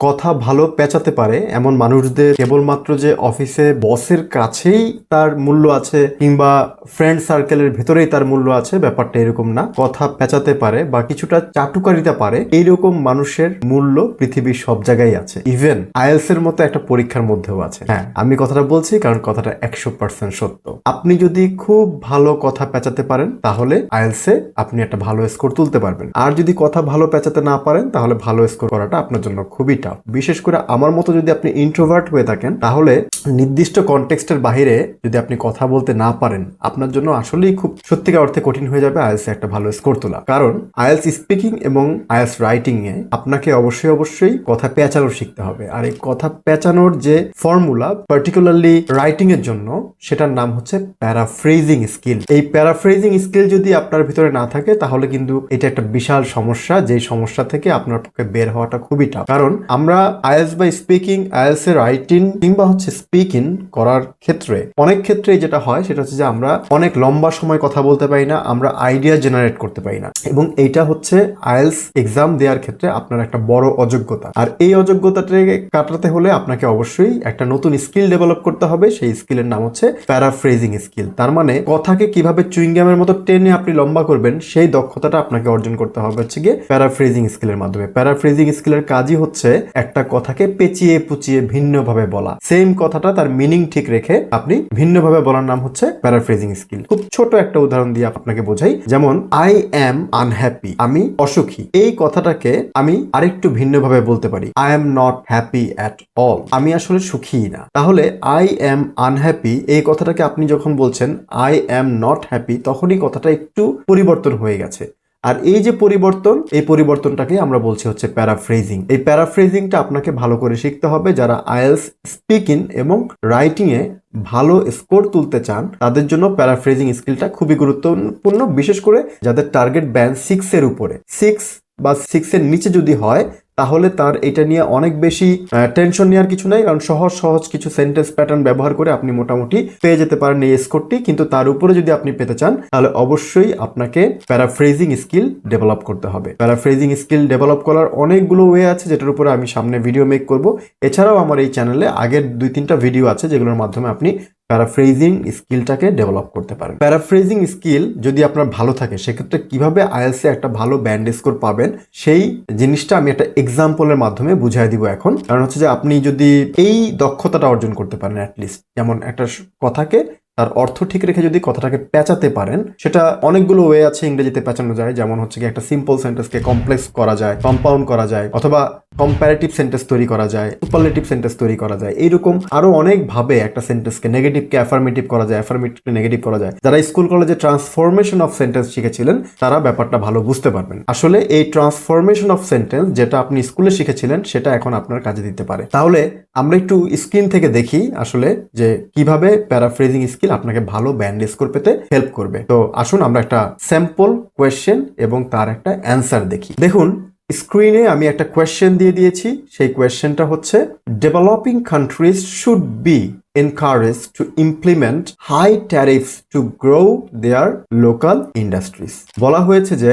কথা ভালো পেঁচাতে পারে এমন মানুষদের কেবলমাত্র যে অফিসে বসের কাছেই তার মূল্য আছে কিংবা ফ্রেন্ড সার্কেলের ভেতরেই তার মূল্য আছে, ব্যাপারটা এরকম না। কথা পেঁচাতে পারে বা কিছুটা চাটুকারিতা পারে, এইরকম মানুষের মূল্য পৃথিবীর সব জায়গায় আছে। ইভেন আইএলস এর মতো একটা পরীক্ষার মধ্যেও আছে। হ্যাঁ আমি কথাটা বলছি কারণ কথাটা একশো পার্সেন্ট সত্য। আপনি যদি খুব ভালো কথা পেঁচাতে পারেন, তাহলে আইএলস এ আপনি একটা ভালো স্কোর তুলতে পারবেন। আর যদি কথা ভালো পেঁচাতে না পারেন, তাহলে ভালো স্কোর করাটা আপনার জন্য খুবই টাফ বিশেষ করে আমার মতো যদি আপনি ইন্ট্রোভার্ট হয়ে থাকেন, তাহলে নির্দিষ্ট কনটেক্সটের বাইরে যদি আপনি কথা বলতে না পারেন, আপনার জন্য আসলেই খুব সত্যিকার অর্থে কঠিন হয়ে যাবে আইএলস একটা ভালো স্কোর তোলা। কারণ আইএলস স্পিকিং এবং আইএলস রাইটিং এ আপনাকে অবশ্যই অবশ্যই কথা পেঁচানো শিখতে হবে। আর এই কথা পেঁচানোর যে ফর্মুলা পার্টিকুলারলি রাইটিং এর জন্য, সেটার নাম হচ্ছে প্যারাফ্রেজিং স্কিল এই প্যারাফ্রেজিং স্কিল যদি আপনার ভিতরে না থাকে, তাহলে কিন্তু এটা একটা বিশাল সমস্যা, যেই সমস্যা থেকে আপনার পক্ষে বের হওয়াটা খুবই টাফ কারণ আমরা আইএলস বা স্পিকিং আইএলস এর রাইটিং কিংবা হচ্ছে স্পিকিং করার ক্ষেত্রে অনেক ক্ষেত্রে যেটা হয় সেটা হচ্ছে যে আমরা অনেক লম্বা সময় কথা বলতে পারি না, আমরা আইডিয়া জেনারেট করতে পারি না। এবং এইটা হচ্ছে আয়েলস এক্সাম দেওয়ার ক্ষেত্রে আপনার একটা বড় অযোগ্যতা। আর এই অযোগ্যতাটাকে কাটাতে হলে আপনাকে অবশ্যই একটা নতুন স্কিল ডেভেলপ করতে হবে, সেই স্কিলের নাম হচ্ছে প্যারাফ্রেজিং স্কিল। তার মানে কথাকে কীভাবে চুইংগামের মতো টেনে আপনি লম্বা করবেন, সেই দক্ষতাটা আপনাকে অর্জন করতে হবে হচ্ছে গিয়ে প্যারাফ্রেজিং স্কিলের মাধ্যমে। প্যারাফ্রেজিং স্কিলের কাজই হচ্ছে একটা কথাকে পেঁচিয়ে পুচিয়ে ভিন্নভাবে বলা। সেম কথাটা তার মিনিং ঠিক রেখে আপনি ভিন্নভাবে বলার নাম হচ্ছে প্যারাফ্রেজিং স্কিল খুব ছোট একটা উদাহরণ দিয়ে আপনাকে বোঝাই, যেমন আই অ্যাম আনহ্যাপি আমি অসুখী। এই কথাটাকে আমি আরেকটু ভিন্নভাবে বলতে পারি I am not happy at all আমি আসলে সুখী না। তাহলে আই অ্যাম আনহ্যাপি এই কথাটাকে আপনি যখন বলছেন আই অ্যাম নট হ্যাপি তখনই কথাটা একটু পরিবর্তন হয়ে গেছে। আর এই যে পরিবর্তন, এই পরিবর্তনটাকে আমরা বলছি হচ্ছে প্যারাফ্রেজিং এই প্যারাফ্রেজিংটা আপনাকে ভালো করে শিখতে হবে যারা আয়েলস স্পিকিং এবং রাইটিংয়ে ভালো স্কোর তুলতে চান, তাদের জন্য প্যারাফ্রেজিং স্কিলটা খুবই গুরুত্বপূর্ণ, বিশেষ করে যাদের টার্গেট ব্যান্ড সিক্সের উপরে। সিক্স বা সিক্সের নিচে যদি হয় তাহলে তার এটা নিয়ে অনেক বেশি টেনশন নেওয়ার কিছু নাই, কারণ সহজ সহজ কিছু সেন্টেন্স প্যাটার্ন ব্যবহার করে আপনি মোটামুটি পেয়ে যেতে পারেন এই স্কোরটি কিন্তু তার উপরে যদি আপনি পেতে চান, তাহলে অবশ্যই আপনাকে প্যারাফ্রেজিং স্কিল ডেভেলপ করতে হবে। প্যারাফ্রেজিং স্কিল ডেভেলপ করার অনেকগুলো ওয়ে আছে যেটার উপরে আমি সামনে ভিডিও মেক করব। এছাড়াও আমার এই চ্যানেলে আগের দুই তিনটা ভিডিও আছে যেগুলোর মাধ্যমে আপনি প্যারাফ্রেজিং স্কিলটাকে ডেভেলপ করতে পারেন। প্যারাফ্রেজিং স্কিল যদি আপনার ভালো থাকে, সেক্ষেত্রে কীভাবে আইএলসি একটা ভালো ব্যান্ড স্কোর পাবেন, সেই জিনিসটা আমি একটা এক্সাম্পলের মাধ্যমে বুঝাই দিব এখন। কারণ হচ্ছে যে আপনি যদি এই দক্ষতাটা অর্জন করতে পারেন অ্যাটলিস্ট যেমন একটা কথাকে তার অর্থ ঠিক রেখে যদি কথাটাকে পেঁচাতে পারেন, সেটা অনেকগুলো ওয়ে আছে ইংরেজিতে পেঁচানো যায়। যেমন হচ্ছে কি একটা সিম্পল সেন্টেন্সকে কমপ্লেক্স করা যায় কম্পাউন্ড করা যায়, অথবা কম্প্যারেটিভ সেন্টেন্স তৈরি করা যায় সুপারলেটিভ সেন্টেন্স তৈরি করা যায়। এইরকম আরও অনেক ভাবে একটা সেন্টেন্সকে নেগেটিভকে অ্যাফার্মেটিভ করা যায় অ্যাফার্মেটিভকে নেগেটিভ করা যায়। যারা স্কুল কলেজে ট্রান্সফরমেশন অফ সেন্টেন্স শিখেছিলেন, তারা ব্যাপারটা ভালো বুঝতে পারবেন। আসলে এই ট্রান্সফরমেশন অফ সেন্টেন্স যেটা আপনি স্কুলে শিখেছিলেন, সেটা এখন আপনার কাজে দিতে পারে। তাহলে আমরা একটু স্ক্রিন থেকে দেখি আসলে যে কীভাবে প্যারাফ্রেজিং স্কিল আপনাকে ভালো ব্যান্ড স্কোর পেতে হেল্প করবে। তো আসুন আমরা একটা স্যাম্পল কোয়েশ্চেন এবং তার একটা অ্যান্সার দেখি। দেখুন স্ক্রিনে আমি একটা কোয়েশ্চেন দিয়ে দিয়েছি। সেই কোয়েশ্চেনটা হচ্ছে developing countries should be encouraged to implement high tariffs to grow their local industries. বলা হয়েছে যে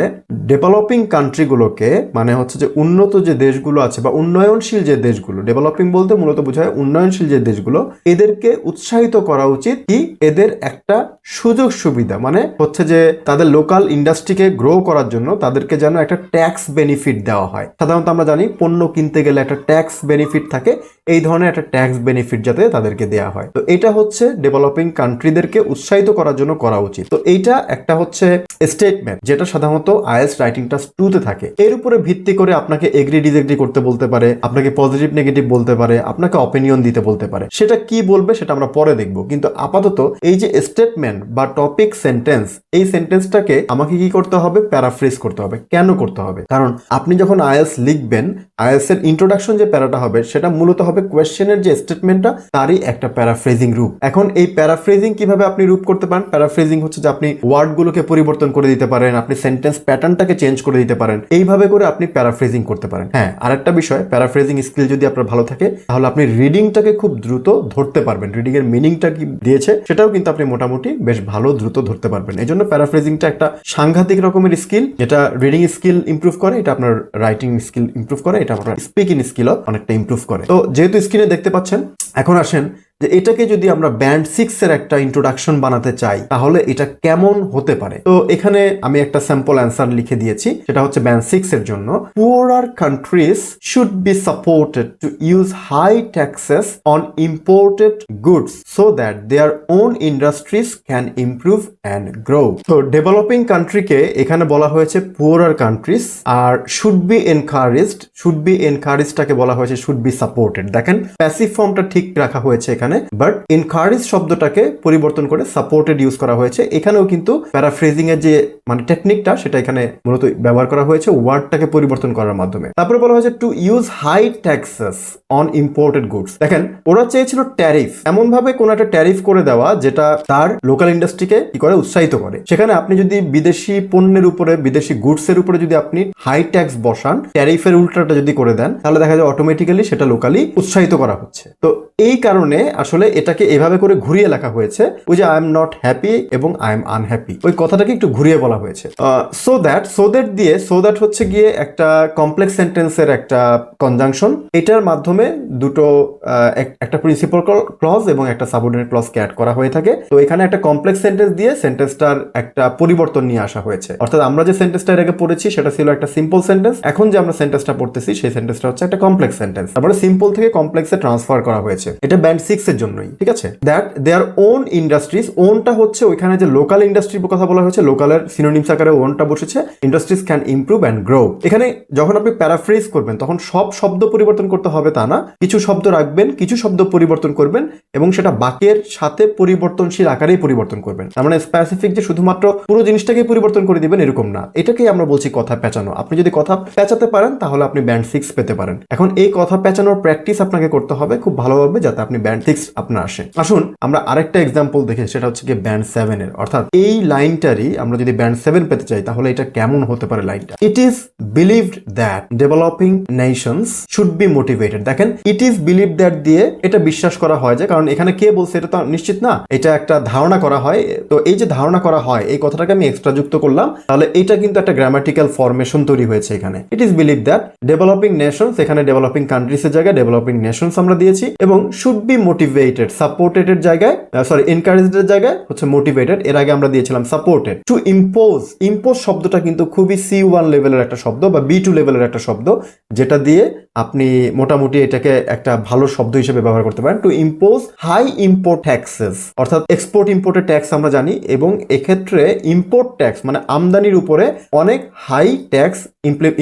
ডেভেলপিং কান্ট্রিগুলোকে মানে হচ্ছে যে উন্নত যে দেশগুলো আছে বা উন্নয়নশীল যে দেশগুলো ডেভেলপিং বলতে মূলত বোঝায় উন্নয়নশীল যে দেশগুলো, এদেরকে উৎসাহিত করা উচিত কি এদের একটা সুযোগ সুবিধা মানে হচ্ছে যে তাদের লোকাল ইন্ডাস্ট্রিকে গ্রো করার জন্য তাদেরকে যেন একটা ট্যাক্স বেনিফিট দেওয়া হয়। সাধারণত আমরা জানি পণ্য কিনতে গেলে একটা ট্যাক্স বেনিফিট থাকে এই ধরনের একটা ট্যাক্স বেনিফিট যাতে তাদেরকে দেওয়া হয়। তো এটা হচ্ছে ডেভেলপিং কান্ট্রিদেরকে উৎসাহিত করার জন্য করা উচিত। তো এইটা একটা হচ্ছে স্টেটমেন্ট যেটা সাধারণত আইএস রাইটিং রাইটিংটা টুতে থাকে। এর উপরে ভিত্তি করে আপনাকে এগ্রি ডিসএগ্রি করতে বলতে পারে, আপনাকে পজিটিভ নেগেটিভ বলতে পারে, আপনাকে অপিনিয়ন দিতে বলতে পারে। সেটা কি বলবে সেটা আমরা পরে দেখব। কিন্তু আপাতত এই যে স্টেটমেন্ট বা টপিক সেন্টেন্স এই সেন্টেন্সটাকে আমাকে কি করতে হবে? প্যারাফ্রেজ করতে হবে। কেন করতে হবে? কারণ আপনি যখন আইএস লিখবেন আইএলস এর ইন্ট্রোডাকশন যে প্যারাটা হবে, সেটা মূলত হবে কোয়েশ্চেনের যে স্টেটমেন্টটা তারই একটা প্যারাফ্রেজিং রূপ। এখন এই প্যারাফ্রেজিং কীভাবে আপনি রূপ করতে পারেন? প্যারাফ্রেজিং হচ্ছে যে আপনি ওয়ার্ডগুলোকে পরিবর্তন করে দিতে পারেন, আপনি সেন্টেন্স প্যাটার্নটাকে চেঞ্জ করে দিতে পারেন। এইভাবে করে আপনি প্যারাফ্রেজিং করতে পারেন। হ্যাঁ আরেকটা বিষয় প্যারাফ্রেজিং স্কিল যদি আপনার ভালো থাকে, তাহলে আপনি রিডিংটাকে খুব দ্রুত ধরতে পারবেন। রিডিং এর মিনিংটা কি দিয়েছে, সেটাও কিন্তু আপনি মোটামুটি বেশ ভালো দ্রুত ধরতে পারবেন। এই জন্য প্যারাফ্রেজিংটা একটা সাংঘাতিক রকমের স্কিল যেটা রিডিং স্কিল ইমপ্রুভ করে, এটা আপনার রাইটিং স্কিল ইমপ্রুভ করে এটা আপনার স্পিকিং স্কিলও অনেকটা ইম্প্রুভ করে। তো যেহেতু স্ক্রিনে দেখতে পাচ্ছেন এখন আসেন যে এটাকে যদি আমরা ব্যান্ড সিক্স এর একটা ইন্ট্রোডাকশন বানাতে চাই, তাহলে এটা কেমন হতে পারে? তো এখানে আমি একটা স্যাম্পল অ্যান্সার লিখে দিয়েছি, সেটা হচ্ছে ব্যান্ড সিক্স এর জন্য। Poor countries should be supported to use high taxes on imported goods so that their own industries can improve and grow তো ডেভেলপিং কান্ট্রিকে এখানে বলা হয়েছে poor countries R should be encouraged should be এনকারেজটাকে বলা হয়েছে should be supported দেখেন passive ফর্মটা ঠিক রাখা হয়েছে এখানে। বাট এনকারেজ শব্দটাকে পরিবর্তন করে সাপোর্টেড ইউজ করা হয়েছে। এখানেও কিন্তু প্যারাফ্রেজিং এর যে মানে টেকনিকটা সেটা এখানে মূলত ব্যবহার করা হয়েছে ওয়ার্ডটাকে পরিবর্তন করার মাধ্যমে। তারপরে বলা হয়েছে to use high taxes on imported goods দেখেন, ওরা চেয়েছিল ট্যারিফ এমন ভাবে কোন একটা ট্যারিফ করে দেওয়া যেটা তার লোকাল ইন্ডাস্ট্রিকে কি করে? উৎসাহিত করে। সেখানে আপনি যদি বিদেশি পণ্যের উপরে, বিদেশি গুডস এর উপরে যদি আপনি হাই ট্যাক্স বসান ট্যারিফের উল্টাটা যদি করে দেন, তাহলে দেখা যায় অটোমেটিক্যালি সেটা লোকালি উৎসাহিত করা হচ্ছে। তো এই কারণে আসলে এটাকে এভাবে করে ঘুরিয়ে লেখা হয়েছে, ওই যে আই এম নট হ্যাপি এবং আই এম আনহ্যাপি ওই কথাটাকে একটু ঘুরিয়ে বলা হয়েছে। সো দ্যাট সো দ্যাট দিয়ে সো দ্যাট হচ্ছে গিয়ে একটা কমপ্লেক্স সেন্টেন্সের একটা কনজাংশন এটার মাধ্যমে দুটো একটা প্রিন্সিপাল ক্লজ এবং একটা সাবঅর্ডিনেট ক্লজকে অ্যাড করা হয়ে থাকে। তো এখানে একটা কমপ্লেক্স সেন্টেন্স দিয়ে সেন্টেন্সটার একটা পরিবর্তন নিয়ে আসা হয়েছে। অর্থাৎ আমরা যে সেন্টেন্সটা এর আগে পড়েছি, সেটা ছিল একটা সিম্পল সেন্টেন্স এখন যে আমরা সেন্টেন্সটা পড়তেছি, সেই সেন্টেন্সটা হচ্ছে একটা কমপ্লেক্স সেন্টেন্স তারপরে সিম্পল থেকে কমপ্লেক্সে ট্রান্সফার করা হয়েছে। এটা ব্যান্ড সিক্স এর জন্যই, ঠিক আছে? দ্যাট দেয়ার ওন ইন্ডাস্ট্রিজ ওনটা হচ্ছে ওইখানে যে লোকাল ইন্ডাস্ট্রির কথা বলা হয়েছে লোকালের সিনোনিমস আকারে ওনটা বসেছে industries can improve and grow এখানে যখন আপনি প্যারাফ্রেজ করবেন, তখন সব শব্দ পরিবর্তন করতে হবে তা না। কিছু শব্দ রাখবেন, কিছু শব্দ পরিবর্তন করবেন এবং সেটা বাক্যের সাথে পরিবর্তনশীল আকারেই পরিবর্তন করবেন। তার মানে স্পেসিফিক যে শুধুমাত্র পুরো জিনিসটাকে পরিবর্তন করে দিবেন এরকম না। এটাকেই আমরা বলছি কথা পেঁচানো। আপনি যদি কথা পেঁচাতে পারেন, তাহলে আপনি ব্যান্ড সিক্স পেতে পারেন। এখন এই কথা পেঁচানোর প্র্যাকটিস আপনাকে করতে হবে খুব ভালোভাবে যাতে আপনি ব্যান্ড সিক্স আপনার আসে। আসুন, আমরা আরেকটা এক্সাম্পল দেখি, সেটা হচ্ছে গিয়ে ব্যান্ড সেভেন এর। অর্থাৎ এই লাইনটারই আমরা যদি ব্যান্ড সেভেন পেতে চাই, তাহলে এটা কেমন হতে পারে লাইনটা? It is believed that developing nations should be motivated দেখেন ইট ইজ বিলিভ দ্যাট দিয়ে এটা বিশ্বাস করা হয় যে, কারণ এখানে কে বলছে এটা তো নিশ্চিত না, এটা একটা ধারণা করা হয়। তো এই যে ধারণা করা হয়, এই কথাটাকে আমি এক্সট্রা যুক্ত করলাম, তাহলে এটা কিন্তু একটা গ্রামাটিক্যাল ফরমেশন তৈরি হয়েছে এখানে। It is believe that developing nations এখানে ডেভেলপিং কান্ট্রিজ এর জায়গায় ডেভেলপিং নেশনস আমরা দিয়েছি, এবং শুড বি মোটিভেটেড সাপোর্টেড জায়গায় সরি এনকারেজড এর জায়গায় হচ্ছে মোটিভেটেড এর আগে আমরা দিয়েছিলাম supported to impose impose impose শব্দটা কিন্তু খুবই সি ওয়ান লেভেলের একটা শব্দ বা বি টু লেভেলের একটা শব্দ, যেটা দিয়ে আপনি মোটামুটি এটাকে একটা ভালো শব্দ হিসেবে ব্যবহার করতে পারেন to impose high import taxes অর্থাৎ এক্সপোর্ট ইম্পোর্টের ট্যাক্স আমরা জানি, এবং এক্ষেত্রে ইম্পোর্ট ট্যাক্স মানে আমদানির উপরে অনেক হাই ট্যাক্স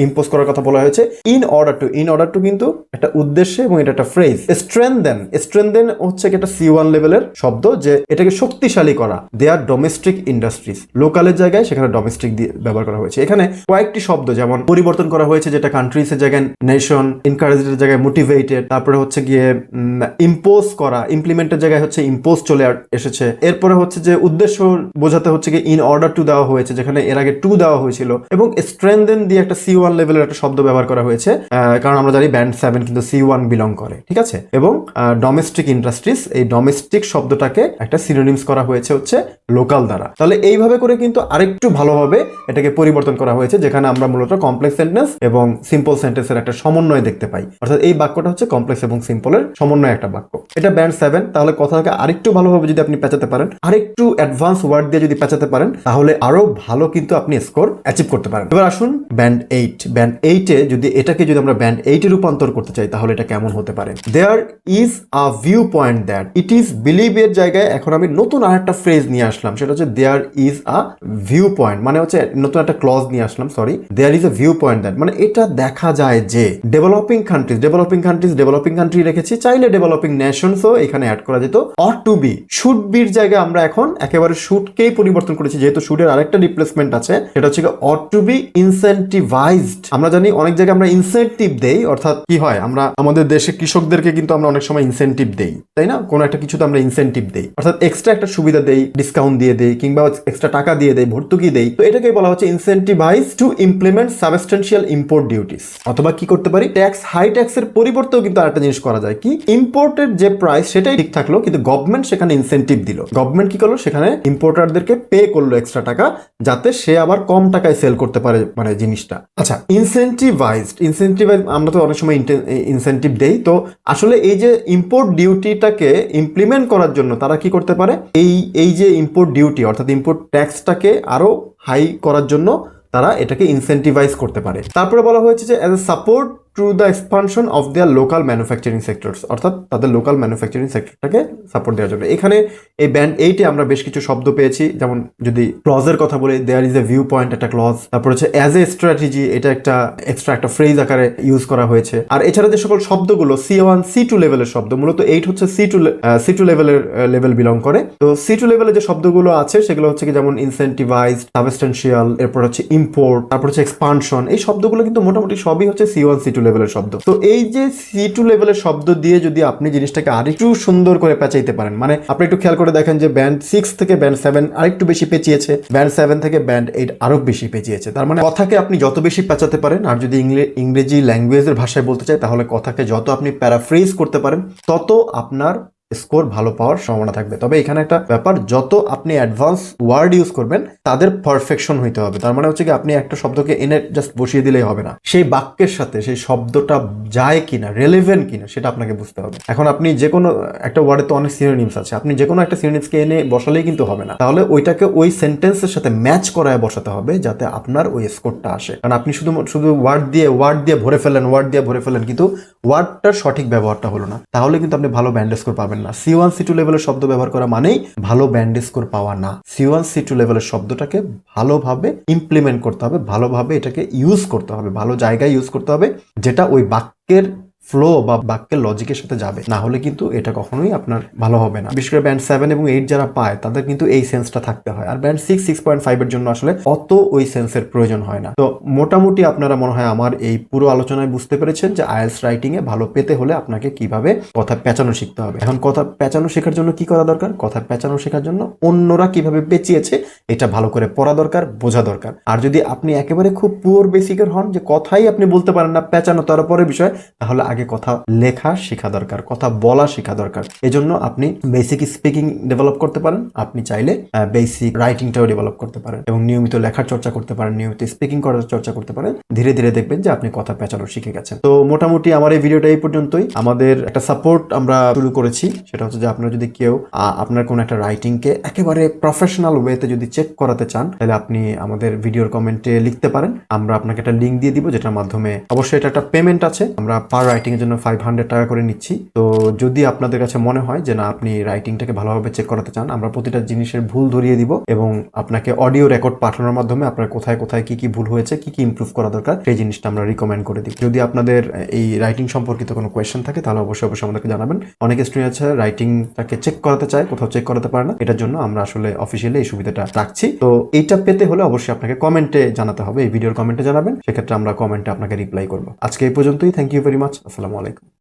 ইম্পোজ করার কথা বলা হয়েছে in order to in order to কিন্তু একটা উদ্দেশ্যে এবং এটা একটা ফ্রেজ স্ট্রেনদেন স্ট্রেনদেন হচ্ছে একটা সি ওয়ান লেভেলের শব্দ যে এটাকে শক্তিশালী করা দে আর ডোমেস্টিক ইন্ডাস্ট্রিজ লোকালের জায়গায় সেখানে ডোমেস্টিক দিয়ে ব্যবহার করা হয়েছে। এখানে কয়েকটি শব্দ যেমন পরিবর্তন করা হয়েছে যেটা কান্ট্রিজ এর জায়গায় নেশন এনকারেজের জায়গায় মোটিভেটেড তারপরে হচ্ছে গিয়ে ইম্পোজ করা ইমপ্লিমেন্টের জায়গায় হচ্ছে ইম্পোজ চলে এসেছে। এরপরে হচ্ছে যে উদ্দেশ্য বোঝাতে হচ্ছে গিয়ে ইন অর্ডার টু দেওয়া হয়েছে, যেখানে এর আগে টু দেওয়া হয়েছিল, এবং স্ট্রেনদেন দিয়ে একটা সি ওয়ান লেভেলের একটা শব্দ ব্যবহার করা হয়েছে কারণ আমরা জানি ব্যান্ড সেভেন কিন্তু সি ওয়ান বিলং করে, ঠিক আছে? এবং ডোমেস্টিক ইন্ডাস্ট্রিজ এই ডোমেস্টিক শব্দটাকে একটা সিনোনিমস করা হয়েছে হচ্ছে লোকাল দ্বারা। তাহলে এইভাবে করে কিন্তু আরেকটু ভালোভাবে এটাকে পরিবর্তন করা হয়েছে, যেখানে আমরা মূলত কমপ্লেক্স সেন্টেন্স এবং সিম্পল সেন্টেন্সের একটা সমন্বয় দেখতে পাই। অর্থাৎ এই বাক্যটা হচ্ছে কমপ্লেক্স এবং সিম্পলের সমন্বয় একটা বাক্য। এটা ব্যান্ড সেভেন তাহলে কথাটাকে আরেকটু ভালোভাবে যদি আপনি পেঁচাতে পারেন, আরেকটু অ্যাডভান্স ওয়ার্ড দিয়ে যদি পেঁচাতে পারেন, তাহলে আরও ভালো কিন্তু আপনি স্কোর অ্যাচিভ করতে পারেন এবার আসুন ব্যান্ড এইট ব্যান্ড এইটে যদি এটাকে যদি আমরা ব্যান্ড এইটে রূপান্তর করতে চাই, তাহলে এটা কেমন হতে পারে? There is a viewpoint that it is believe এর জায়গায় এখন আমি নতুন আরেকটা ফ্রেজ নিয়ে আসলাম, সেটা হচ্ছে there is a view point মানে হচ্ছে নতুন একটা ক্লজ নিয়ে আসলাম sorry there is a viewpoint that মানে এটা দেখা যায় যে developing countries developing countries developing country রেখেছি। চাইলে ডেভেলপিং নেশনসও এখানে অ্যাড করা যেত। অর টু বি শুড বির জায়গায় আমরা এখন একেবারে শুটকেই পরিবর্তন করেছি, যেহেতু শুটের আরেকটা রিপ্লেসমেন্ট আছে, সেটা হচ্ছে অর টু বি ইনসেন্টিভাইজড আমরা জানি অনেক জায়গায় আমরা ইনসেন্টিভ দেই, অর্থাৎ কি হয়? আমরা আমাদের দেশে কৃষকদেরকে কিন্তু আমরা অনেক সময় ইনসেন্টিভ দেই, তাই না? কোনো একটা কিছুতে আমরা ইনসেন্টিভ দেই। অর্থাৎ এক্সট্রা একটা সুবিধা দেই ডিসকাউন্ট দিয়ে দেই, কিংবা এক্সট্রা টাকা দিয়ে দেই, ভর্তুকি দেই। তো এটাকে বলা হচ্ছে incentivise to implement substantial import duties অথবা কি করতে পারি? ট্যাক্স, হাই ট্যাক্সের পরিবর্তেও কিন্তু আরেকটা জিনিস করা যায়। কি? ইম্পোর্টের যে প্রাইস সেটাই ঠিক থাকল, কিন্তু গভর্নমেন্ট সেখানে ইনসেন্টিভ দিল। গভর্নমেন্ট কি করল? সেখানে ইম্পোর্টারদেরকে পে করল এক্সট্রা টাকা, যাতে সে আবার কম টাকায় সেল করতে পারে মানে জিনিসটা। আচ্ছা ইনসেন্টিভাইজড ইনসেন্টিভাইজ আমরা তো অনেক সময় ইনসেন্টিভ দেই। তো আসলে এই যে ইম্পোর্ট ডিউটিটাকে ইমপ্লিমেন্ট করার জন্য তারা কি করতে পারে? এই এই যে ইম্পোর্ট ডিউটি অর্থাৎ ইম্পোর্ট ট্যাক্সটাকে আরও হাই করার জন্য তারা এটাকে ইনসেন্টিভাইজ করতে পারে। তারপরে বলা হয়েছে যে as a support to the expansion of their local manufacturing sectors অর্থাৎ তাদের লোকাল ম্যানুফ্যাকচারিং সেক্টরটাকে সাপোর্ট দেওয়ার জন্য। এখানে এই ব্যান্ড এইটে আমরা বেশ কিছু শব্দ পেয়েছি, যেমন যদি ক্লজের কথা বলি there is a view point একটা ক্লজ তারপর হচ্ছে অ্যাজ এ স্ট্র্যাটেজি এটা একটা এক্সট্রা একটা ফ্রেজ আকারে ইউজ করা হয়েছে। আর এছাড়া যে সকল শব্দগুলো সি ওয়ান সি টু লেভেলের শব্দ, মূলত এইট হচ্ছে সি টু সি টু লেভেলের লেভেল বিলং করে। তো সি টু লেভেলে যে শব্দগুলো আছে, সেগুলো হচ্ছে কি যেমন ইনসেন্টিভাইজ সাবস্টেন্সিয়াল এরপর হচ্ছে ইম্পোর্ট তারপর হচ্ছে এক্সপানশন এই শব্দগুলো কিন্তু মোটামুটি সবই হচ্ছে সি ওয়ান সি টু লেভেলের শব্দ। তো এই যে সি টু লেভেলের শব্দ দিয়ে যদি আপনি জিনিসটাকে আরেকটু সুন্দর করে পেঁচাইতে পারেন মানে আপনি একটু খেয়াল করে দেখেন যে ব্যান্ড সিক্স থেকে ব্যান্ড সেভেন আরেকটু বেশি পেঁচিয়েছে ব্যান্ড সেভেন থেকে ব্যান্ড এইট আরও বেশি পেঁচিয়েছে। তার মানে কথাকে আপনি যত বেশি পেঁচাতে পারেন, আর যদি ইংরেজি ল্যাঙ্গুয়েজের ভাষায় বলতে চাই তাহলে কথাকে যত আপনি প্যারাফ্রেজ করতে পারেন, তত আপনার স্কোর ভালো পাওয়ার সম্ভাবনা থাকবে। তবে এখানে একটা ব্যাপার, যত আপনি অ্যাডভান্স ওয়ার্ড ইউজ করবেন, তাদের পারফেকশন হইতে হবে। তার মানে হচ্ছে কি, আপনি একটা শব্দকে এনে জাস্ট বসিয়ে দিলেই হবে না। সেই বাক্যের সাথে সেই শব্দটা যায় কিনা রেলেভেন্ট কিনা, সেটা আপনাকে বুঝতে হবে। এখন আপনি যে কোনো একটা ওয়ার্ডে তো অনেক সিনোনিমস আছে। আপনি যে কোনো একটা সিনোনিমসকে এনে বসালেই কিন্তু হবে না। তাহলে ওইটাকে ওই সেন্টেন্সের সাথে ম্যাচ করায় বসাতে হবে, যাতে আপনার ওই স্কোরটা আসে। কারণ আপনি শুধু শুধু ওয়ার্ড দিয়ে ওয়ার্ড দিয়ে ভরে ফেলেন ওয়ার্ড দিয়ে ভরে ফেলেন কিন্তু ওয়ার্ডটার সঠিক ব্যবহারটা হলো না। তাহলে কিন্তু আপনি ভালো ব্যান্ড স্কোর পাবেন না। সি ওয়ান সি টু লেভেলের শব্দ ব্যবহার করা মানেই ভালো ব্যান্ড স্কোর পাওয়া না। সি ওয়ান সি টু লেভেলের শব্দটাকে ভালোভাবে ইমপ্লিমেন্ট করতে হবে, ভালোভাবে এটাকে ইউজ করতে হবে, ভালো জায়গায় ইউজ করতে হবে, যেটা ওই বাক্যের ফ্লো বা বাক্যের লজিকের সাথে যাবে। না হলে কিন্তু এটা কখনোই আপনার ভালো হবে না। বিশেষ করে ব্যান্ড সেভেন এবং এইট যারা পায়, তাদের কিন্তু এই সেন্সটা থাকতে হয়। আর ব্যান্ড সিক্স সিক্স পয়েন্ট ফাইভের জন্য আসলে অত ওই সেন্সের প্রয়োজন হয় না। তো মোটামুটি আপনারা মনে হয় আমার এই পুরো আলোচনায় বুঝতে পেরেছেন যে আয়েলস রাইটিং এ ভালো পেতে হলে আপনাকে কীভাবে কথা পেঁচানো শিখতে হবে। এখন কথা পেঁচানো শেখার জন্য কি করা দরকার? কথা পেঁচানো শেখার জন্য অন্যরা কীভাবে পেঁচিয়েছে, এটা ভালো করে পড়া দরকার, বোঝা দরকার। আর যদি আপনি একেবারে খুব পুয়ার বেসিকের হন যে কথাই আপনি বলতে পারেন না, পেঁচানো তার পরের বিষয়, তাহলে আগে কথা লেখা শেখা দরকার, কথা বলা শেখা দরকার। এজন্য আপনি বেসিক স্পিকিং ডেভেলপ করতে পারেন। আপনি চাইলে বেসিক রাইটিংটাও ডেভেলপ করতে পারেন এবং নিয়মিত লেখার চর্চা করতে পারেন, নিয়মিত স্পিকিং করার চর্চা করতে পারেন। ধীরে ধীরে দেখবেন যে আপনি কথা পেঁচানো শিখে গেছেন। তো মোটামুটি আমার এই ভিডিওটা এই পর্যন্তই। আমাদের একটা সাপোর্ট আমরা শুরু করেছি। সেটা হচ্ছে যে আপনার যদি কেউ আপনার কোনো একটা রাইটিংকে একেবারে প্রফেশনাল ওয়েতে যদি চেক করাতে চান, তাহলে আপনি আমাদের ভিডিওর কমেন্টে লিখতে পারেন। আমরা আপনাকে একটা লিঙ্ক দিয়ে দিব, যেটার মাধ্যমে অবশ্যই এটা একটা পেমেন্ট আছে। আমরা পার রাইটিং এর জন্য ফাইভ হান্ড্রেড টাকা করে নিচ্ছি। তো যদি আপনাদের কাছে মনে হয় যে না, আপনি রাইটিংটাকে ভালোভাবে চেক করাতে চান, আমরা প্রতিটা জিনিসের ভুল ধরিয়ে দিব এবং আপনাকে অডিও রেকর্ড পাঠানোর মাধ্যমে আপনার কোথায় কোথায় কি কি ভুল হয়েছে, কি কি ইমপ্রুভ করা দরকার, সেই জিনিসটা আমরা রিকমেন্ড করে দিই। যদি আপনাদের এই রাইটিং সম্পর্কিত কোনো কোয়েশ্চেন থাকে, তাহলে অবশ্যই অবশ্যই আমাদেরকে জানাবেন। অনেক স্টুডেন্ট আছে রাইটিংটাকে চেক করাতে চায়, কোথাও চেক করাতে পারে না। এটার জন্য আমরা আসলে অফিসিয়ালি এই সুবিধাটা রাখছি। তো এইটা পেতে হলে অবশ্যই আপনাকে কমেন্টে জানাতে হবে, এই ভিডিওর কমেন্টে জানাবেন। সেক্ষেত্রে আমরা কমেন্টে আপনাকে রিপ্লাই করব। আজকে এই পর্যন্তই। থ্যাংক ইউ ভেরি মাচ আসসালামু আলাইকুম।